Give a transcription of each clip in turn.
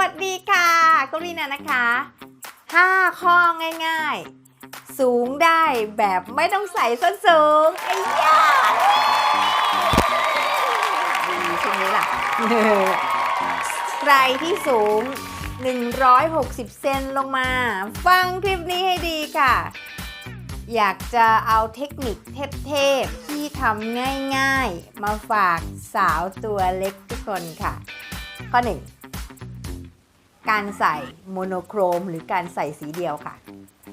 วัสดีค่ะกุลีนานะคะ 5 ข้อง่ายๆ สูงได้แบบไม่ต้องใส่ส้นสูงไอ้ยาดีใช่ไหมล่ะ ใครที่สูง 160 เซนลงมา ฟังคลิปนี้ให้ดีค่ะ อยากจะเอาเทคนิคเทพๆที่ทำง่ายๆ มาฝากสาวตัวเล็กทุกคนค่ะ ข้อ 1 การใส่โมโนโครม หรือการใส่สีเดียวค่ะ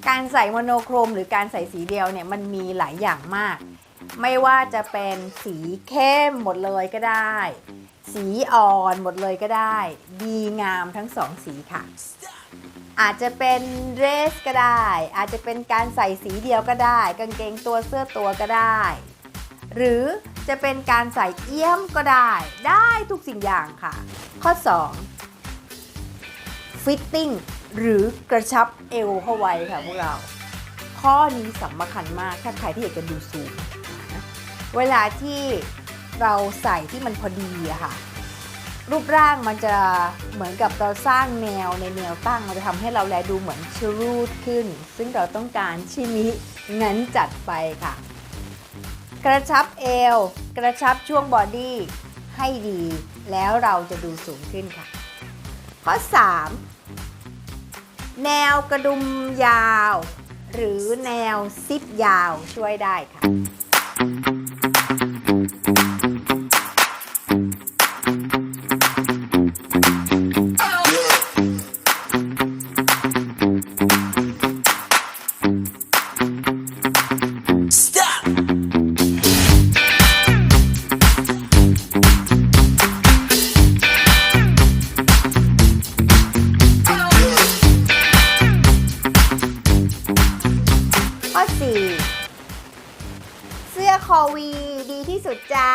การใส่โมโนโครม หรือการใส่สีเดียวเนี่ยมันมีหลายอย่างมาก ไม่ว่าจะเป็นสีเข้มหมดเลยก็ได้ สีอ่อนหมดเลยก็ได้ ดีงามทั้งสองสีค่ะ อาจจะเป็นเดรสก็ได้ อาจจะเป็นการใส่สีเดียวก็ได้ กางเกงตัวเสื้อตัวก็ได้ หรือจะเป็นการใส่เอี้ยมก็ได้ ได้ทุกสิ่งอย่างค่ะ ข้อ 2 ฟิตติ้งหรือกระชับเอวเข้าไว้ค่ะพวกเรา ข้อนี้สำคัญมากถ้าใครที่อยากจะดูสูงนะเวลาที่เราใส่ที่มันพอดีอะค่ะ รูปร่างมันจะเหมือนกับเราสร้างแนวในแนวตั้ง มันจะทำให้เราแลดูเหมือนชรูดขึ้น ซึ่งเราต้องการชิมิงั้นจัดไปค่ะ กระชับเอว กระชับช่วงบอดี้ให้ดี แล้วเราจะดูสูงขึ้นค่ะ ข้อ 3 แนวกระดุมยาว หรือแนวซิปยาวช่วยได้ค่ะ คอวีดีที่สุดจ้า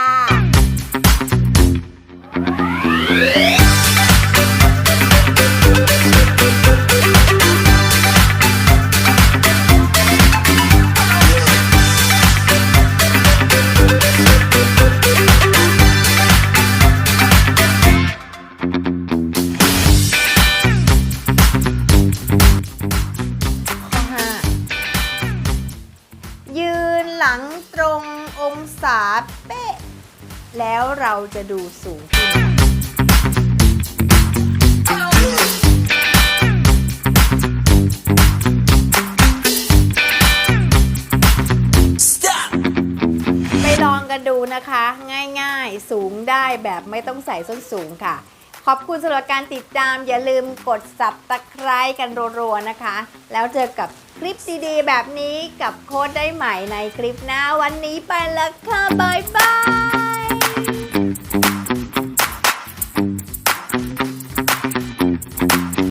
ข้อ5ยืนหลังตรง องศาเป๊ะ แล้วเราจะดูสูงขึ้น ไปลองกันดูนะคะ ง่ายๆ สูงได้แบบไม่ต้องใส่ส้นสูงค่ะ ขอบคุณสำหรับการติดตาม อย่าลืมกดสับตะไคร้กันรัวๆนะคะ แล้วเจอกับคลิปดีๆแบบนี้กับโค้ดได้ใหม่ในคลิปหน้าวันนี้ไปแล้วค่ะบายบาย